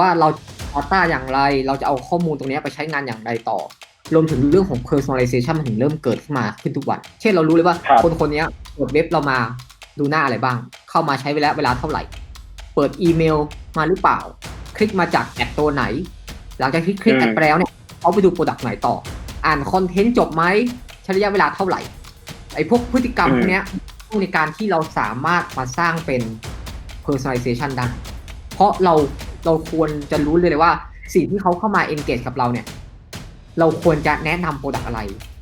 ว่าเรา Data อย่างไร เราจะเอาข้อมูลตรงเนี้ยไปใช้งานอย่างไรต่อ รวมถึงเรื่องของ personalization มันถึงเริ่มเกิดขึ้นมาขึ้นทุกวัน เช่นเรารู้เลยว่าครับคนคนเนี้ยเปิดเว็บเรามาดูหน้าอะไรบ้าง เข้ามาใช้เวลาเวลาเท่าไหร่ เปิดอีเมลมาหรือเปล่า คลิกมาจากแอดตัวไหน หลังจากที่คลิกอืมแอดไปแล้วเนี่ยเขาไปดูโปรดักต์ไหนต่อ อ่านคอนเทนต์จบไหมใช้ระยะเวลาเท่าไหร่ ไอ้พวกพฤติกรรมพวกเนี้ยในการที่เราสามารถมาสร้างเป็น personalization ได้ เพราะเรา เราควรจะรู้เลยเลยว่า สิ่งที่เขาเข้ามา engage กับเราเนี่ย เราควรจะแนะนำโปรดักอะไร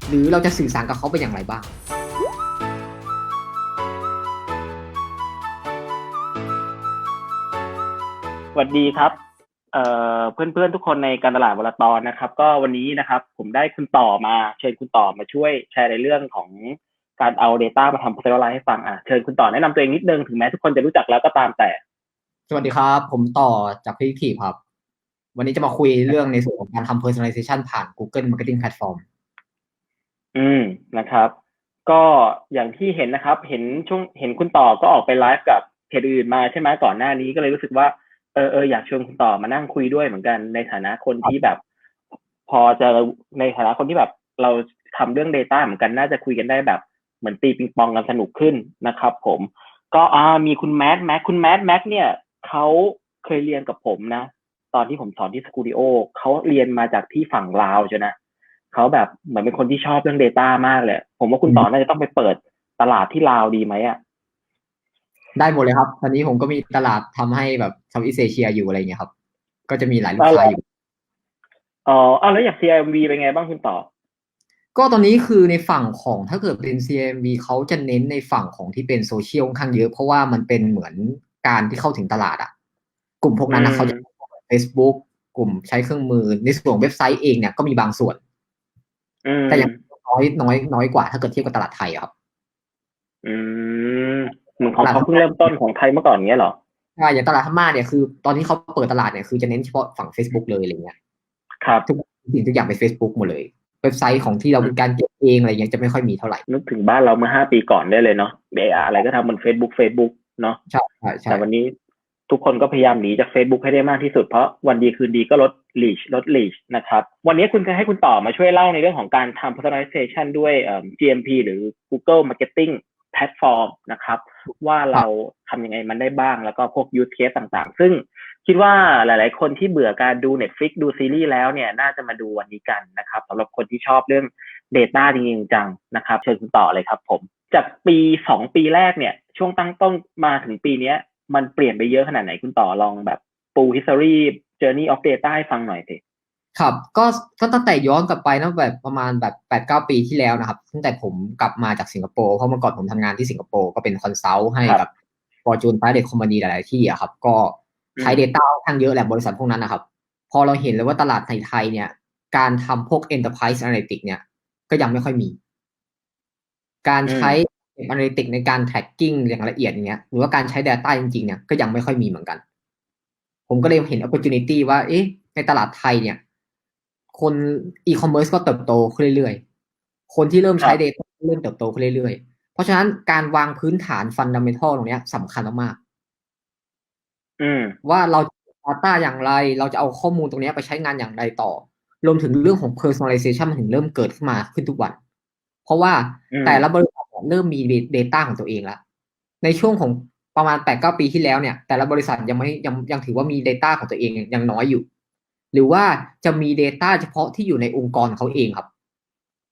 หรือเราจะสื่อสารกับเขาเป็นอย่างไรบ้าง สวัสดีครับเอ่อเพื่อนๆทุกคนในการตลาดวลตอนนะครับ ก็วันนี้นะครับ ผมได้คุณต่อมาเชิญคุณต่อมาช่วยแชร์ในเรื่องของการเอา Data มาทำ personalize ให้ฟังอะเชิญคุณต่อแนะนำตัวเองนิดนึงถึงแม้ทุกคนจะรู้จักแล้วก็ตามแต่ สวัสดีครับ ผมต่อจาก Predictive ครับ วันนี้จะมาคุยเรื่องในส่วนของการทำ personalization ผ่าน Google Marketing Platform อืมนะครับ ก็อย่างที่เห็นนะครับ เห็นช่วงเห็นคุณต่อก็ออกไปไลฟ์กับเพจอื่นมาใช่ไหมก่อนหน้านี้ก็เลยรู้สึกว่าเออเอออยากชวนคุณต่อมานั่งคุยด้วยเหมือนกันในฐานะคนที่แบบ พอจะในฐานะคนที่แบบ เราทำเรื่อง Data เหมือนกันน่าจะคุยกันได้แบบ เหมือนตีปิงปองกันสนุกขึ้นนะครับ ผม ก็อ่ามีคุณแมทแม็กคุณแมทแม็กเนี่ย เขาเคยเรียนกับผมนะ ตอนที่ผมสอนที่สกูดิโอเขาเรียนมาจากที่ฝั่งลาวจ้ะนะเขาแบบเหมือนเป็นคนที่ชอบเรื่อง Data มากเลย ผมว่าคุณต่อน่าจะต้องไปเปิดตลาดที่ลาวดีไหมอะได้หมดเลยครับ ตอนนี้ผมก็มีตลาดทำให้แบบทำอิสเอเชียอยู่อะไรเงี้ยครับ ก็จะมีหลายลูกค้าอยู่อ๋ออ้าวแล้วอย่าง CIMV เป็นไงบ้างคุณต่อ ก็ตอนนี้คือในฝั่งของถ้าเกิดเป็น CMV เขาจะเน้นในฝั่งของที่เป็นโซเชียลค่อนข้างเยอะ เพราะว่ามันเป็นเหมือน การที่เข้าถึงตลาดอะกลุ่มพวกนั้นอืนะมเขาจะ Facebook กลุ่มใช้เครื่องมือในส่วนของเว็บไซต์เองเนี่ยก็มีบางส่วนอืมแต่ยังน้อยน้อยน้อยกว่าถ้าเกิดเทียบกับตลาดไทยอะครับ อืมเหมือนของเขาเพิ่งเริ่มต้นของไทยเมื่อก่อนเงี้ยเหรอใช่อย่างตลาดพม่าเนี่ยคือตอนที่เขาเปิดตลาดเนี่ยคือจะเน้นเฉพาะฝั่ง Facebook เลยอะไรเงี้ยครับทุกสิ่งทุกอย่างเป็น Facebook หมดเลย เว็บไซต์ของที่เรามีการเก็บเองอะไรเงี้ยจะไม่ค่อยมีเท่าไหร่นึกถึงบ้านเราเมื่อห้าปีก่อนได้เลยเนาะเบอะอะไรก็ทำบน Facebook Facebook เนาะใช่ใช่ใช่แต่วันนี้ทุกคนก็พยายามหนีจาก Facebook ให้ได้มากที่สุด เพราะวันดีคืนดีก็ลด reach ลด reach นะครับ วันนี้คุณจะให้คุณต่อมาช่วยเล่าในเรื่องของการทำ personalization ด้วยเอ่อ GMP หรือ Google Marketing Platform นะครับ ว่าเราทำยังไงมันได้บ้าง แล้วก็พวก use case ต่างๆ ซึ่งคิดว่าหลาย ๆ คนที่เบื่อการดู Netflix ดูซีรีส์แล้วเนี่ยน่าจะมาดูวันนี้กันนะครับสำหรับคนที่ชอบเรื่อง Data จริงๆจังนะครับ เชิญคุณต่อเลยครับผม จากปีสองปีแรกเนี่ย ช่วงตั้งต้นมาถึงปีเนี้ย มันเปลี่ยนไปเยอะขนาดไหนคุณต่อลองแบบปู history journey of data ให้ฟังหน่อยสิครับก็ก็ตั้งแต่ย้อนกลับไปนะแบบประมาณแบบแปดเก้าปีที่แล้วนะครับ ตั้งแต่ผมกลับมาจากสิงคโปร์เพราะเมื่อก่อนผมทำงานที่สิงคโปร์ก็เป็นคอนซัลท์ให้กับ Fortune 500 Company หลาย ๆ ที่อะครับ ก็ใช้ Data ค่อนข้างเยอะแหละบริษัทพวกนั้นนะครับ พอเราเห็นเลยว่าตลาดไทยๆเนี่ย การทำพวก Enterprise Analytics เนี่ย ก็ยังไม่ค่อยมี การใช้ Analytics ในการ tracking อย่างละเอียดอย่างเงี้ยหรือว่าการใช้ Data จริงๆเนี่ยก็ยังไม่ค่อยมีเหมือนกัน ผมก็เลยเห็น opportunity ว่า เอ๊ะ ในตลาดไทยเนี่ย คน e-commerce ก็เติบโตขึ้นเรื่อยๆ คนที่เริ่มใช้ data เริ่มเติบโตขึ้นเรื่อยๆ เพราะฉะนั้นการวางพื้นฐาน fundamental ตรงเนี้ยสำคัญมากอืมๆว่าเรา data อย่างไร เราจะเอาข้อมูลตรงเนี้ยไปใช้งานอย่างไรต่อ รวมถึงเรื่องของ personalization มันถึงเริ่มเกิดขึ้นมาขึ้นทุกวัน เพราะว่าอืมแต่ละบริษัทเริ่มมี data ของตัวเองแล้วในช่วงของประมาณแปดเก้าปีที่แล้วเนี่ย แต่ละบริษัทยังไม่ยังยังถือว่ามี Data ของตัวเองยังน้อยอยู่ หรือว่าจะมี Data เฉพาะที่อยู่ในองค์กรของเขาเองครับ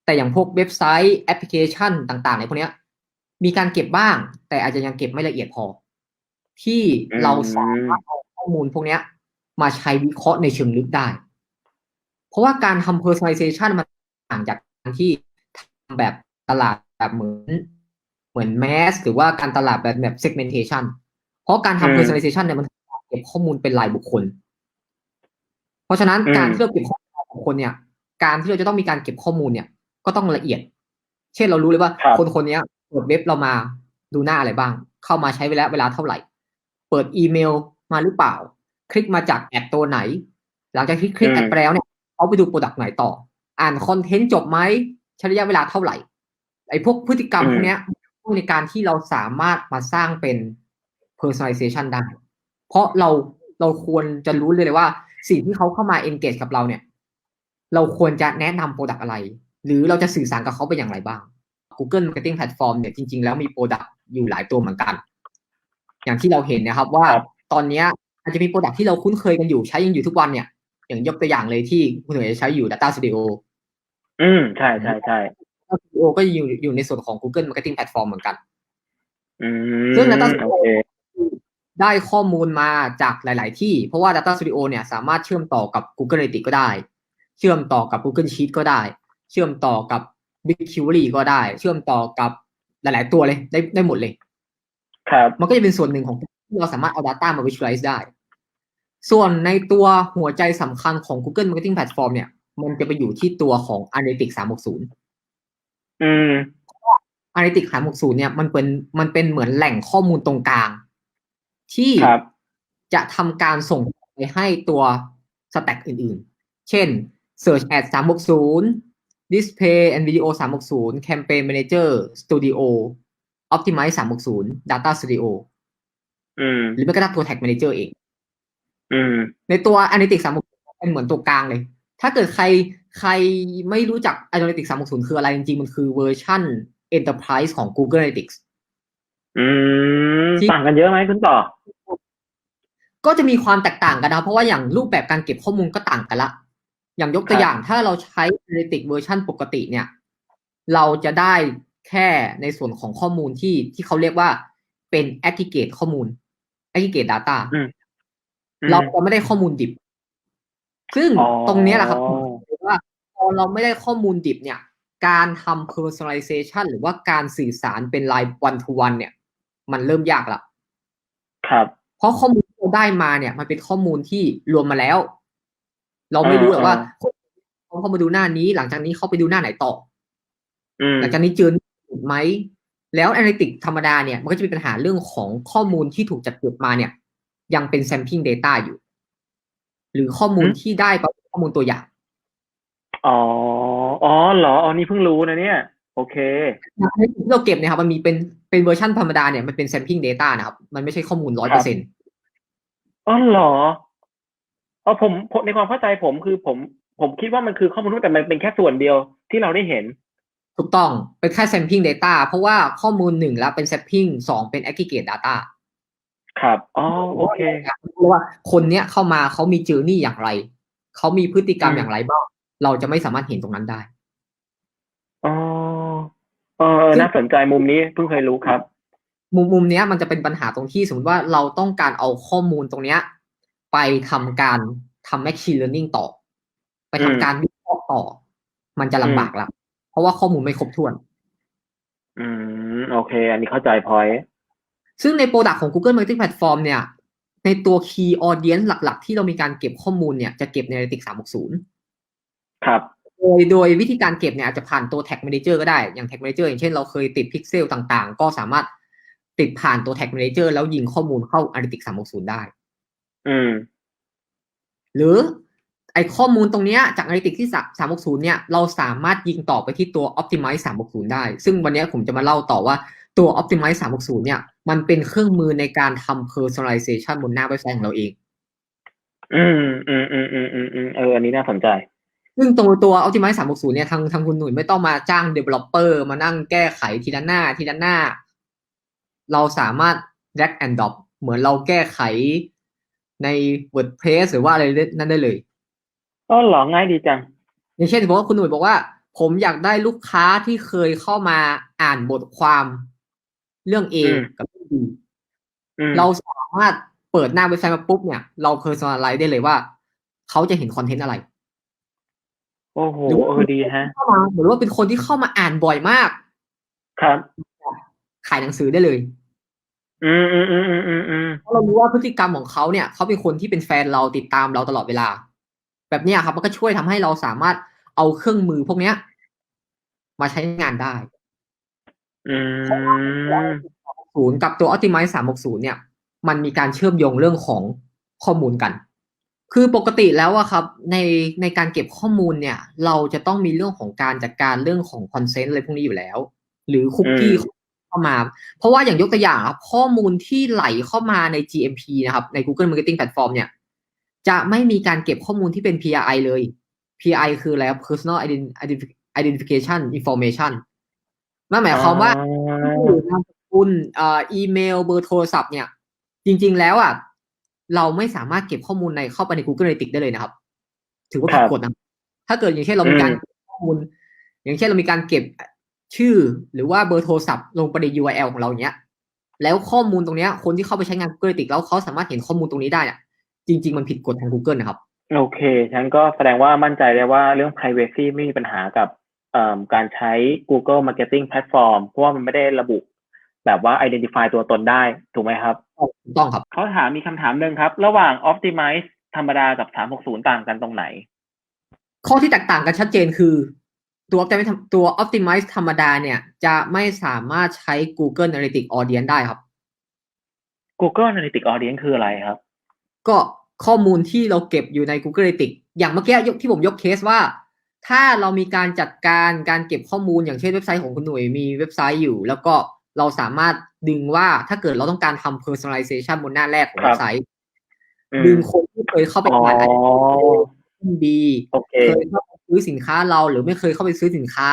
แต่อย่างพวกเว็บไซต์แอปพลิเคชันต่างๆในพวกเนี้ยมีการเก็บบ้าง แต่อาจจะยังเก็บไม่ละเอียดพอ ที่เราสามารถเอาข้อมูลพวกเนี้ยมาใช้วิเคราะห์ในเชิงลึกได้ เพราะว่าการทำ personalization มันต่างจากการที่ทำ แบบตลาดแบบเหมือนเหมือนแมสหรือว่าการตลาดแบบแบบ segmentation เพราะการอืมทำ personalization เนี่ยมันเก็บข้อมูลเป็นรายบุคคล เพราะฉะนั้นอืมการที่เราเก็บข้อมูลรายบุคคลเนี่ย การที่เราจะต้องมีการเก็บข้อมูลเนี่ย ก็ต้องละเอียด เช่นเรารู้เลยว่าครับคนคนเนี้ยเปิดเว็บเรามาดูหน้าอะไรบ้าง เข้ามาใช้เวลาเวลาเท่าไหร่ เปิดอีเมลมาหรือเปล่า คลิกมาจากแอดตัวไหน หลังจากที่คลิกอืมแอดไปแล้วเนี่ยเขาไปดูโปรดักต์ไหนต่อ อ่านคอนเทนต์จบไหม ใช้ระยะเวลาเท่าไหร่ ไอ้พวกพฤติกรรมพวกเนี้ยในการที่เราสามารถมาสร้างเป็น personalization ได้ เพราะเราเราควรจะรู้เลยเลยว่า สิ่งที่เขาเข้ามา engage กับเราเนี่ย เราควรจะแนะนำโปรดักอะไร หรือเราจะสื่อสารกับเขาไปอย่างไรบ้าง Google Marketing Platform เนี่ยจริง ๆ แล้วมีโปรดักอยู่หลายตัวเหมือนกัน อย่างที่เราเห็นนะครับว่าครับตอนเนี้ยอาจจะมีโปรดักที่เราคุ้นเคยกันอยู่ใช้ยังอยู่ทุกวันเนี่ย อย่างยกตัวอย่างเลยที่คุณหน่วยใช้อยู่ Data Studio อืมใช่ใช่ใช่ Data Studio ก็อยู่อยู่ในส่วนของ Google Marketing Platform เหมือนกัน อืมซึ่ง Data โอ Studio เคได้ข้อมูลมาจากหลาย ๆ ที่ เพราะว่า Data Studio เนี่ยสามารถเชื่อมต่อกับ Google Analytics ก็ได้ เชื่อมต่อกับ Google Sheet ก็ได้ เชื่อมต่อกับ BigQuery ก็ได้ เชื่อมต่อกับหลาย ๆ ตัวเลยได้ได้หมดเลย ครับ มันก็จะเป็นส่วนหนึ่งของที่เราสามารถเอา Data มา Visualize ได้ ส่วนในตัวหัวใจสำคัญของ Google Marketing Platform เนี่ย มันจะไปอยู่ที่ตัวของ Analytics 360 อืม Analytics 360 เนี่ยมันเป็นมันเป็นเหมือนแหล่งข้อมูลตรงกลาง ที่ครับจะทำการส่งไปให้ตัวสแต็กอื่นๆ เช่น Search Ad 360 Display and Video 360 Campaign Manager Studio Optimize 360 Data Studio อืมหรือแม้กระทั่งตัว Tag Manager เองอืมในตัว Analytics 360เป็นเหมือนตัวกลางเลย ถ้าเกิดใครใครไม่รู้จัก Analytics 360 คืออะไรจริงๆ มันคือเวอร์ชัน Enterprise ของ Google Analytics อืมที่ต่างกันเยอะไหมคุณต่อ ก็จะมีความแตกต่างกันนะครับเพราะว่าอย่างรูปแบบการเก็บข้อมูลก็ต่างกันละ อย่างยกตัวอย่างถ้าเราใช้ Analytics เวอร์ชันปกติเนี่ย เราจะได้แค่ในส่วนของข้อมูลที่ที่เขาเรียกว่าเป็น aggregate ข้อมูล aggregate data อืมเราจะไม่ได้ข้อมูลดิบ ซึ่งอ๋อตรงเนี้ยแหละครับว่าพอเราไม่ได้ข้อมูลดิบเนี่ย การทำ personalization หรือว่าการสื่อสารเป็น line one to one เนี่ย มันเริ่มยากละครับ เพราะข้อมูลที่เราได้มาเนี่ย มันเป็นข้อมูลที่รวมมาแล้ว เราไม่รู้หรอกว่าเขาเข้ามาดูหน้านี้ หลังจากนี้เขาไปดูหน้าไหนต่ออืมหลังจากนี้เจอถูกไหมแล้ว Analytics ธรรมดาเนี่ย มันก็จะมีปัญหาเรื่องของข้อมูลที่ถูกจัดเก็บมาเนี่ย ยังเป็น sampling data อยู่ หรือข้อมูลอืมที่ได้ก็เป็นข้อมูลตัวอย่าง อ๋อ อ๋อเหรออ๋อนี่เพิ่งรู้นะเนี่ย โอเค Analytics ที่เราเก็บเนี่ยครับมันมีเป็นเป็นเวอร์ชันธรรมดาเนี่ยมันเป็น sampling data นะครับ มันไม่ใช่ข้อมูลร้อยเปอร์เซ็นต์อ๋อเหรออ๋อผมผมในความเข้าใจผมคือผม ผมคิดว่ามันคือข้อมูลทั้งหมดแต่มันเป็นแค่ส่วนเดียวที่เราได้เห็น ถูกต้องเป็นแค่ sampling data เพราะว่าข้อมูลหนึ่งแล้วเป็น sampling สองเป็น aggregate data ครับอ๋อโอเคเพราะว่าคนเนี้ยเข้ามาเขามี journey อย่างไรเขามีพฤติกรรมอืมอย่างไรบ้างเราจะไม่สามารถเห็นตรงนั้นได้อ๋อเออน่าสนใจมุมนี้เพิ่งเคยรู้ครับ มุมมุมเนี้ยมันจะเป็นปัญหาตรงที่สมมติว่าเราต้องการเอาข้อมูลตรงเนี้ย ไปทำการทำ machine learning ต่อ ไปทำอืมการวิเคราะห์ต่อ มันจะลำบากละเพราะว่าข้อมูลไม่ครบถ้วน อืม โอเค อันนี้เข้าใจพอย ซึ่งในโปรดักต์ของ Google Marketing Platform เนี่ยในตัว Key Audience หลัก ๆ ที่เรามีการเก็บข้อมูลเนี่ยจะเก็บใน Analytics 360 ครับ โดยโดยวิธีการเก็บเนี่ยอาจจะผ่านตัว Tag Manager ก็ได้ อย่าง Tag Manager อย่างเช่นเราเคยติดพิกเซลต่างๆ ก็สามารถติดผ่านตัว Tag Manager แล้วยิงข้อมูลเข้า Analytics 360 ได้ อืม หรือไอข้อมูลตรงเนี้ยจาก Analytics ที่ 360 เนี่ยเราสามารถยิงต่อไปที่ตัว Optimize 360 ได้ ซึ่งวันเนี้ยผมจะมาเล่าต่อว่า ตัว Optimize 360 เนี่ย มันเป็นเครื่องมือในการทำ personalization บนหน้าเว็บไซต์ของเราเองอืมอืมอืมอืมอืมอืมเอออันนี้น่าสนใจ ซึ่งตัวตัว Optimize 360 เนี่ยทางทางคุณหนุ่ยไม่ต้องมาจ้าง developer มานั่งแก้ไขทีละหน้าทีละหน้า เราสามารถ drag and drop เหมือนเราแก้ไขใน WordPress หรือว่าอะไรนั่นได้เลยอ๋อเหรอง่ายดีจัง อย่างเช่นผมว่าคุณหนุ่ยบอกว่า ผมอยากได้ลูกค้าที่เคยเข้ามาอ่านบทความ เรื่อง A อืมกับเรื่อง B อืมเราสามารถเปิดหน้าเว็บไซต์มาปุ๊บเนี่ย เรา personalize ได้เลยว่า เขาจะเห็นคอนเทนต์อะไร โอ้โหหรือว่าเออดีฮะเข้ามาหรือว่าเป็นคนที่เข้ามาอ่านบ่อยมาก ครับ ขายหนังสือได้เลย อืมอืมอืมอืมอืมอืมเพราะเรารู้ว่าพฤติกรรมของเขาเนี่ย เขาเป็นคนที่เป็นแฟนเราติดตามเราตลอดเวลา แบบเนี้ยครับ มันก็ช่วยทำให้เราสามารถเอาเครื่องมือพวกเนี้ย มาใช้งานได้ อืมศูนย์กับตัว Optimize 360 เนี่ย มันมีการเชื่อมโยงเรื่องของข้อมูลกัน คือปกติแล้วอะครับ ในในการเก็บข้อมูลเนี่ย เราจะต้องมีเรื่องของการจัดการเรื่องของคอนเซนต์อะไรพวกนี้อยู่แล้ว หรือคุกกี้อืมเข้ามา เพราะว่าอย่างยกตัวอย่างครับข้อมูลที่ไหลเข้ามาใน GMP นะครับ ใน Google Marketing Platform เนี่ย จะไม่มีการเก็บข้อมูลที่เป็น PII เลย PII คืออะไรครับ Personal Identi- Identification Information นั่นหมายความว่าชื่อนามสกุลเอ่ออีเมลเบอร์โทรศัพท์เนี่ย จริง ๆ แล้วอะเราไม่สามารถเก็บข้อมูลในเข้าไปใน Google Analytics ได้เลยนะครับ ถือว่าผิดครับกฎนะถ้าเกิดอย่างเช่นเรามีการอืมเก็บข้อมูล อย่างเช่นเรามีการเก็บชื่อหรือว่าเบอร์โทรศัพท์ลงไปใน URL ของเราอย่างเงี้ย แล้วข้อมูลตรงเนี้ย คนที่เข้าไปใช้งาน Google Analytics แล้วเขาสามารถเห็นข้อมูลตรงนี้ได้อะจริง ๆ มันผิดกฎทาง Google นะครับ โอเค ฉันก็แสดงว่ามั่นใจได้ว่าเรื่อง privacy ไม่มีปัญหากับเอ่อ การใช้ Google Marketing Platform เพราะว่ามันไม่ได้ระบุ แบบว่า identify ตัวตนได้ ถูกไหมครับถูกต้องครับเขาถามมีคำถามหนึ่งครับ ระหว่าง Optimize ธรรมดากับ 360 ต่างกันตรงไหน ข้อที่แตกต่างกันชัดเจนคือ ตัว Optimize ตัว Optimize ธรรมดาเนี่ย จะไม่สามารถใช้ Google Analytics Audience ได้ครับ Google Analytics Audience คืออะไรครับ ก็ข้อมูลที่เราเก็บอยู่ใน Google Analytics อย่างเมื่อกี้ยกที่ผมยกเคสว่า ถ้าเรามีการจัดการการเก็บข้อมูลอย่างเช่นเว็บไซต์ของคุณหน่วยมีเว็บไซต์อยู่ แล้วก็เราสามารถดึงว่าถ้าเกิดเราต้องการทำ personalization บนหน้าแรกของครับเว็บไซต์อืมดึงคนที่เคยเข้าไปอ๋ออ่านดีโอเคเคยเข้าไปซื้อสินค้าเราหรือไม่เคยเข้าไปซื้อสินค้า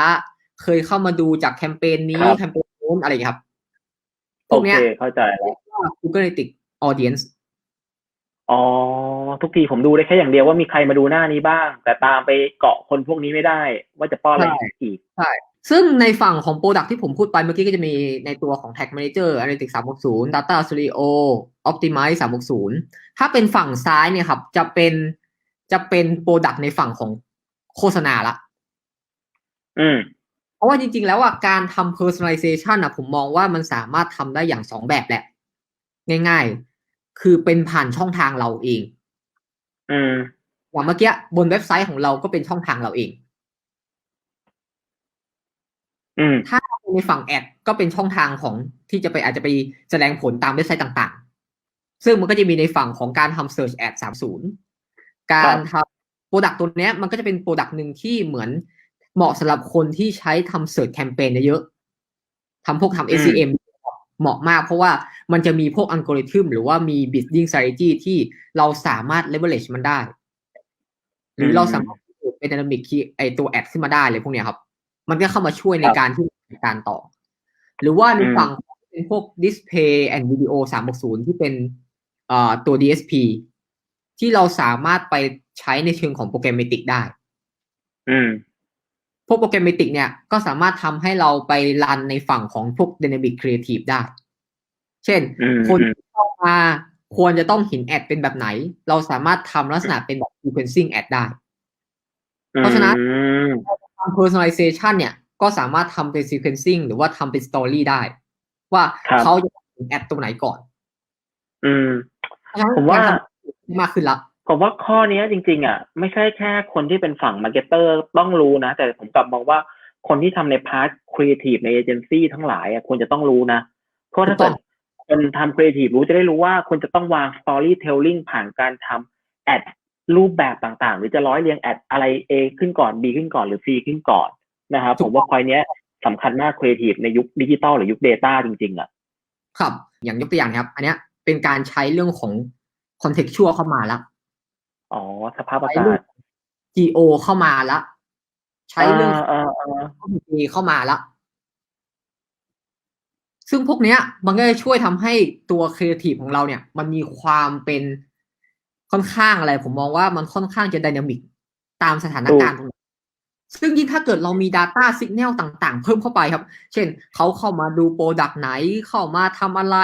เคยเข้ามาดูจากแคมเปญนี้ครับแคมเปญนู้นอะไรอย่างเงี้ยครับพโอวกเคเนี้ยเข้าใจแล้วเรียกว่า Google Analytics Audience อ๋อ ทุกทีผมดูได้แค่อย่างเดียวว่ามีใครมาดูหน้านี้บ้าง แต่ตามไปเกาะคนพวกนี้ไม่ได้ ว่าจะป้อนอะไรใช่อีกซึ่งในฝั่งของ Product ที่ผมพูดไปเมื่อกี้ก็จะมีในตัวของ Tag Manager Analytics 360 Data Studio Optimize 360 ถ้าเป็นฝั่งซ้ายเนี่ยครับ จะเป็นจะเป็น Product ในฝั่งของโฆษณาละ อืม เพราะว่าจริง ๆ แล้วอะการทำ personalization อะ ผมมองว่ามันสามารถทำได้อย่างสองแบบแหละ ง่ายๆ คือเป็นผ่านช่องทางเราเอง อืมอย่างเมื่อกี้บนเว็บไซต์ของเราก็เป็นช่องทางเราเอง อืม ถ้าในฝั่งแอดก็เป็นช่องทางของที่จะไปอาจจะไปแสดงผลตามเว็บไซต์ต่าง ๆ ซึ่งมันก็จะมีในฝั่งของการทำ Search Ad 30 การทำโปรดักต์ตัวเนี้ยมันก็จะเป็นโปรดักต์หนึ่งที่เหมือนเหมาะสำหรับคนที่ใช้ทำ Search Campaign เยอะๆทำพวกทำ SEM เหมาะมาก เพราะว่ามันจะมีพวกอัลกอริทึมหรือว่ามี bidding strategy ที่เราสามารถ leverage มันได้ หรือเราสามารถเป็น dynamic key ไอตัวแอดขึ้นมาได้เลยพวกเนี้ยครับ มันก็เข้ามาช่วยในการที่การต่อ หรือว่าในฝั่งเป็นพวก display and video 360 ที่เป็นตัว DSP ที่เราสามารถไปใช้ในเชิงของโปรแกรมเมติกได้ อืม พวกโปรแกรมเมติกเนี่ยก็สามารถทำให้เราไปรันในฝั่งของพวก dynamic creative ได้ เช่นอืมคนอืมที่เข้ามาควรจะต้องเห็นแอดเป็นแบบไหน เราสามารถทำลักษณะเป็นแบบ sequencing ad ได้ เพราะฉะนั้นอืมทำ personalization เนี่ย ก็สามารถทำเป็น sequencing หรือว่าทำเป็น story ได้ ว่าครับเขาจะเห็นแอดตรงไหนก่อน อืมเพราะฉะนั้นผมว่ากรทำมากขึ้นละ ผมว่าข้อเนี้ยจริง ๆอะไม่ใช่แค่คนที่เป็นฝั่งมาร์เก็ตเตอร์ต้องรู้นะ แต่ผมกลับมองว่าคนที่ทำในพาร์ทครีเอทีฟในเอเจนซี่ทั้งหลายอะควรจะต้องรู้นะเพราะถ้าเกิดคนทำครีเอทีฟรู้จะได้รู้ว่าควรจะต้องวางสตอรี่เทลลิ่งผ่านการทำแอดรูปแบบต่างๆ หรือจะร้อยเรียงแอดอะไร A ขึ้นก่อน B ขึ้นก่อนหรือ C ขึ้นก่อนนะครับผมว่าพอยเนี้ยสำคัญมากครีเอทีฟในยุคดิจิตอลหรือยุค Data จริงๆอะครับ อย่างยกตัวอย่างนะครับ อันเนี้ยเป็นการใช้เรื่องของ contextual เข้ามาละ อ๋อ สภาพอาใช้กาเรื่อศง geo เข้ามาละ ใช้เรื่องอ่าอ่าอ่าเอเข้ามาละ ซึ่งพวกเนี้ย มันก็จะช่วยทำให้ตัวครีเอทีฟของเราเนี่ย มันมีความเป็นค่อนข้างอะไร ผมมองว่ามันค่อนข้างจะไดนามิกตามสถานการณ์ตรงนั้นซึ่งยิ่งถ้าเกิดเรามี Data Signal ต่างๆ เพิ่มเข้าไปครับ เช่น เขาเข้ามาดูโปรดักต์ไหน เข้ามาทำอะไร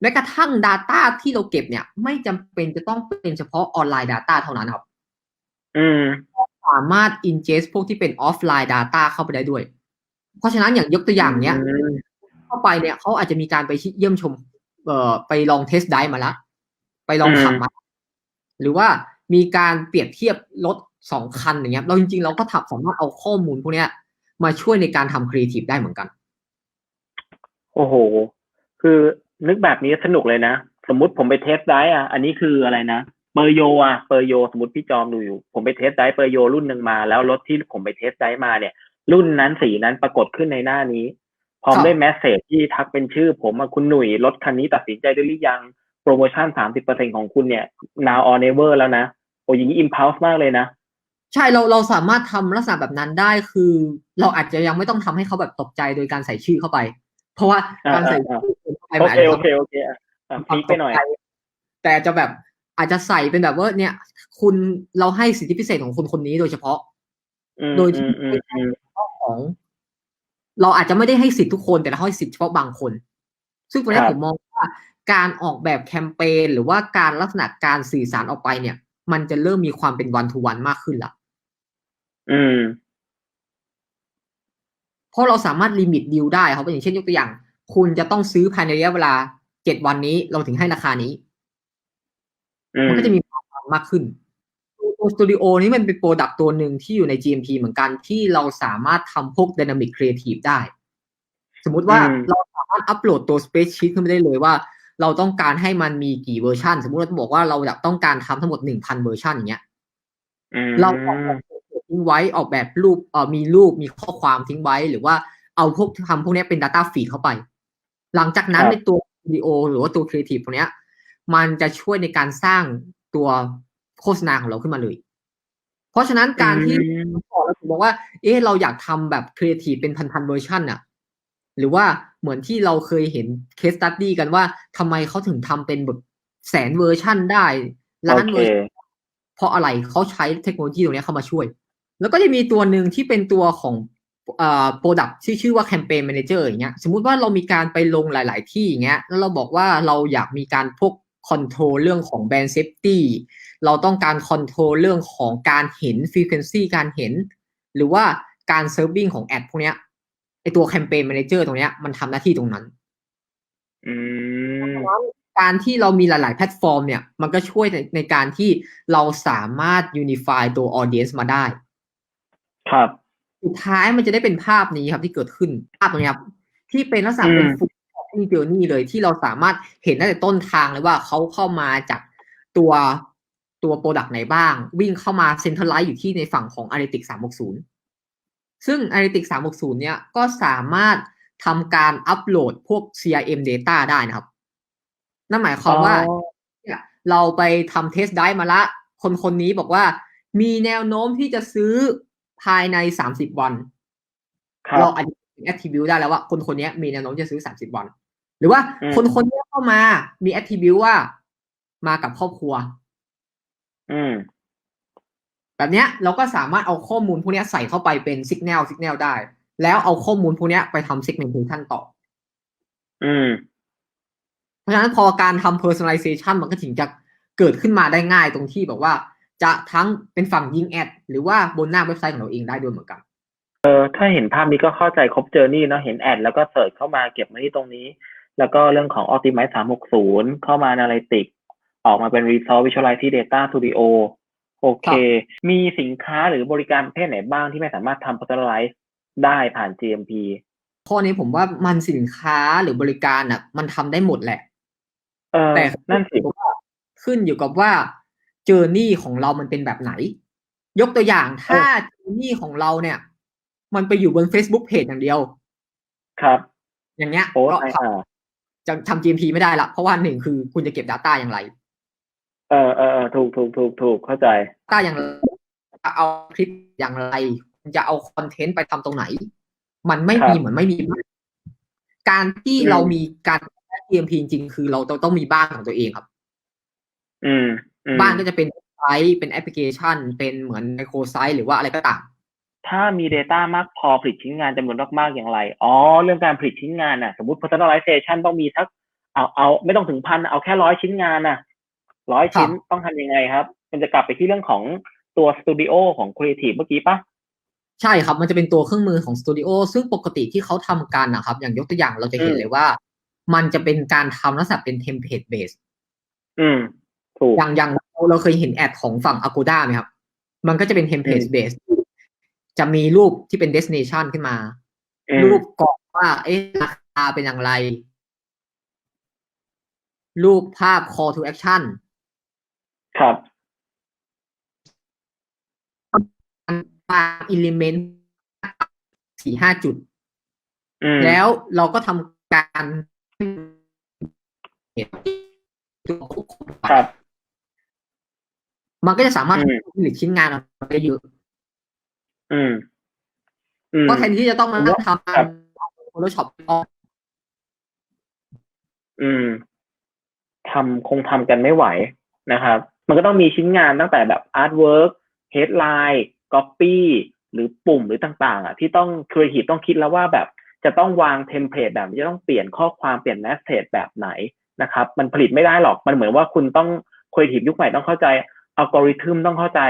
แม้กระทั่ง Data ที่เราเก็บเนี่ย ไม่จำเป็นจะต้องเป็นเฉพาะออนไลน์ Data เท่านั้นครับ อืมสามารถ ingest พวกที่เป็นออฟไลน์ Data เข้าไปได้ด้วย เพราะฉะนั้นอย่างยกตัวอย่างเนี้ยอืมเข้าไปเนี่ยเขาอาจจะมีการไปเยี่ยมชม เอ่อไปลองเทสไดมาละไปลองขับมา หรือว่ามีการเปรียบเทียบรถสองคันอย่างเงี้ย เราจริงๆ เราก็ทับสามารถเอาข้อมูลพวกเนี้ย มาช่วยในการทำครีเอทีฟได้เหมือนกัน โอ้โห คือ นึกแบบนี้สนุกเลยนะ สมมุติผมไปเทสได้อะ อันนี้คืออะไรนะเปอร์โยอะเปอร์โย สมมติพี่จอมดูอยู่ ผมไปเทสได้เปอร์โยรุ่นหนึ่งมา แล้วรถที่ผมไปเทสได้มาเนี่ย รุ่นนั้นสีนั้นปรากฏขึ้นในหน้านี้ พร้อมครับด้วยแมสเซจที่ทักเป็นชื่อ ผมอะคุณหนุ่ยรถคันนี้ตัดสินใจได้หรือยังโปรโมชั่นสามสิบเปอร์เซ็นของคุณเนี่ย now or never แล้วนะโอ้ยอย่างนี้ impulse มากเลยนะใช่เราเราสามารถทำลักษณะแบบนั้นได้คือ เราอาจจะยังไม่ต้องทำให้เขาแบบตกใจโดยการใส่ชื่อเข้าไป เพราะว่าอ่าการใส่อ่าชื่อเข้า ไปโอมันอาจเคจะโอทำเคโอเคอะอะพลิกไปหน่อย แต่จะแบบอาจจะใส่เป็นแบบว่าเนี่ย คุณเราให้สิทธิพิเศษของคนคนนี้โดยเฉพาะอืมโดยอืที่มอืมอืมของ เราอาจจะไม่ได้ให้สิทธิทุกคนแต่เราให้สิทธิเฉพาะบางคน ซึ่งตรงนี้ครับผมมองว่าการออกแบบแคมเปญหรือว่าการลักษณะการสื่อสารออกไปเนี่ย มันจะเริ่มมีความเป็นวันทูวันมากขึ้นละอืม เพราะเราสามารถลิมิตดีลได้ครับอย่างเช่นยกตัวอย่าง คุณจะต้องซื้อภายในระยะเวลาเจ็ดวันนี้เราถึงให้ราคานี้อืมมันก็จะมีความหวังมากขึ้นตัวสตูดิโอนี้มันเป็นโปรดักต์ตัวหนึ่งที่อยู่ใน GMP เหมือนกันที่เราสามารถทำพวก Dynamic Creative ได้ สมมุติว่าอืมเราสามารถอัปโหลดตัว Spreadsheet ขึ้นมาได้เลยว่า เราต้องการให้มันมีกี่เวอร์ชันสมมุติเราบอกว่าเราอยากต้องการทำทั้งหมดหนึ่งพันเวอร์ชันอย่างเงี้ยอืมเราออกแบบทิ้งไว้ออกแบบรูปเอ่อมีรูปมีข้อความทิ้งไว้หรือว่าเอาพวกทำพวกเนี้ยเป็น Data Feed เข้าไป หลังจากนั้นในตัววิดีโอหรือว่าตัวครีเอทีฟพวกเนี้ย มันจะช่วยในการสร้างตัวโฆษณาของเราขึ้นมาเลย เพราะฉะนั้นการที่อืมบอกแล้วผมบอกว่า เอ๊ะเราอยากทำแบบครีเอทีฟเป็นพันๆเวอร์ชันน่ะหรือว่าเหมือนที่เราเคยเห็นเคสตัดดี้กันว่าทำไมเขาถึงทำเป็นแบบแสนเวอร์ชันได้ล้านโอเวเคอร์ชันเพราะอะไรเขาใช้เทคโนโลยีตรงเนี้ยเข้ามาช่วย แล้วก็จะมีตัวหนึ่งที่เป็นตัวของเอ่อ โปรดักที่ชื่อว่าแคมเปญแมเนเจอร์อย่างเงี้ยสมมุติว่าเรามีการไปลงหลาย ๆ ที่อย่างเงี้ยแล้วเราบอกว่าเราอยากมีการพวกคอนโทรลเรื่องของแบรนด์เซฟตี้เราต้องการคอนโทรลเรื่องของการเห็นฟ r ี q u e n c y การเห็น หรือว่าการเซิร์ฟวิ่งของแอดพวกเนี้ยไอตัวแคมเปญแมเนเจอร์ตรงเนี้ยมันทำหน้าที่ตรงนั้นอืมการที่เรามีหลาย ๆ แพลตฟอร์มเนี่ยมันก็ช่วยในในการที่เราสามารถ unify ตัว audience มาได้ ครับ สุดท้ายมันจะได้เป็นภาพนี้ครับที่เกิดขึ้นภาพตรงนี้ครับ ที่เป็นลักษณะเป็นอืมฟูลที่เจอนี่เลยที่เราสามารถเห็นตั้งแต่ต้นทางเลยว่าเขาเข้ามาจากตัวตัวโปรดักต์ไหนบ้าง วิ่งเข้ามาเซ็นทรัลไลซ์อยู่ที่ในฝั่งของ Analytics 360 ซึ่ง Analytics 360 เนี่ยก็สามารถทำการอัปโหลดพวก CRM Data ได้นะครับ นั่นหมายความว่าอ๋อเนี่ยเราไปทำเทสได้มาละ คนคนนี้บอกว่ามีแนวโน้มที่จะซื้อ ภายในสามสิบวันครับเราอาจจะเป็น attribute ได้แล้วว่า คนคนนี้มีแนวโน้มจะซื้อสามสิบวัน หรือว่าอืมคนคนนี้เข้ามามี attribute ว่ามากับครอบครัว อืมแบบเนี้ยเราก็สามารถเอาข้อมูลพวกเนี้ยใส่เข้าไปเป็น signal signal ได้ แล้วเอาข้อมูลพวกเนี้ยไปทำ segmentation ต่อ อืม เพราะฉะนั้นพอการทำ personalization มันก็ถึงจะเกิดขึ้นมาได้ง่ายตรงที่แบบว่า จะทั้งเป็นฝั่งยิงแอด หรือว่าบนหน้าเว็บไซต์ของเราเองได้ด้วยเหมือนกัน เออถ้าเห็นภาพนี้ก็เข้าใจครบเจอร์นี่เนาะเห็นแอดแล้วก็เสิร์ชเข้ามาเก็บมาที่ตรงนี้ แล้วก็เรื่องของ Optimize 360 เข้ามา Analytics ออกมาเป็น Result Visualize ที่ Data Studio โอเค มีสินค้าหรือบริการประเภทไหนบ้างที่ไม่สามารถทำ Personalize ได้ผ่าน GMP ข้อนี้ผมว่ามันสินค้าหรือบริการอะ มันทำได้หมดแหละเออแต่นั่นสิขึ้นอยู่กับว่าเจอร์นี่ของเรามันเป็นแบบไหน ยกตัวอย่างถ้าเจอร์นี่ของเราเนี่ย มันไปอยู่บน Facebook Page อย่างเดียว ครับ อย่างเงี้ยโอ้ก็ใช่ทำจะทำ GMP ไม่ได้ละเพราะว่าหนึ่งคือคุณจะเก็บ Data อย่างไร เออเออเออถูกถูกถูกถูกเข้าใจ Data อย่างไรจะเอาคลิปอย่างไรคุณจะเอาคอนเทนต์ไปทำตรงไหน มันไม่ครับมีเหมือนไม่มีบ้านการที่อืมเรามีการ GMP จริงๆคือเราต้องต้องมีบ้านของตัวเองครับ อืมอืม บ้านก็จะเป็นไซต์เป็นแอปพลิเคชัน เป็นเหมือนไมโครไซต์หรือว่าอะไรก็ตามถ้ามี Data มากพอผลิตชิ้นงานจำนวนมากๆอย่างไร อ๋อ เรื่องการผลิตชิ้นงานน่ะ สมมติ personalization ต้องมีสักเอาเอาไม่ต้องถึงพันเอาแค่ร้อยชิ้นงานน่ะร้อยชิ้นต้องทำยังไงครับ มันจะกลับไปที่เรื่องของตัวสตูดิโอของ Creative เมื่อกี้ปะใช่ครับ มันจะเป็นตัวเครื่องมือของสตูดิโอซึ่งปกติที่เขาทำกันนะครับ อย่างยกตัวอย่างเราจะเห็นอืมเลยว่า มันจะเป็นการทำลักษณะเป็นเทมเพลตเบสอืมถูก อย่างอย่างเราเราเคยเห็นแอดของฝั่ง Agoda ไหมครับ มันก็จะเป็นเทมเพลตอืมเบสจะมีรูปที่เป็น destination ขึ้นมาอืมรูปกรอบว่าเอ๊ะราคาเป็นอย่างไร รูปภาพ call to action ครับบางอิเลเมนต์สี่ห้าจุดอืมแล้วเราก็ทำการครับ มันก็จะสามารถอืมผลิตชิ้นงานออกมาได้เยอะอืมอืมเพราะแทนที่จะต้องมานั่งทำครับโฟโต้ช็อปอืมทำคงทำกันไม่ไหวนะครับ มันก็ต้องมีชิ้นงานตั้งแต่แบบอาร์ตเวิร์กเฮดไลน์ก๊อปปี้หรือปุ่มหรือต่างๆ อะ ที่ต้องครีเอทีฟต้องคิดแล้วว่าแบบจะต้องวางเทมเพลตแบบจะต้องเปลี่ยนข้อความเปลี่ยนแมสเซจแบบไหนนะครับ มันผลิตไม่ได้หรอกมันเหมือนว่าคุณต้องครีเอทีฟยุคใหม่ต้องเข้าใจ อัลกอริทึมต้องเข้าใจ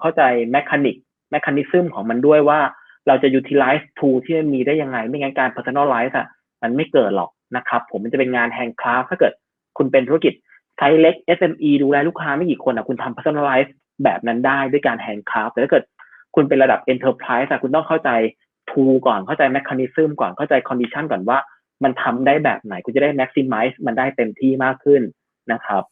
เข้าใจแมคานิกแมคานิซึมของมันด้วยว่าเราจะ utilize tool ที่มันมีได้ยังไง ไม่งั้นการ personalize อะมันไม่เกิดหรอกนะครับ ผมมันจะเป็นงานแฮงคราฟถ้าเกิดคุณเป็นธุรกิจไซส์เล็ก SME ดูแลลูกค้าไม่กี่คนอะคุณทำ personalize แบบนั้นได้ด้วยการแฮงคราฟแต่ถ้าเกิดคุณเป็นระดับ enterprise อะคุณต้องเข้าใจ tool ก่อนเข้าใจ mechanism ก่อนเข้าใจ condition ก่อนว่า มันทำได้แบบไหน คุณจะได้ maximize มันได้เต็มที่มากขึ้นนะครับ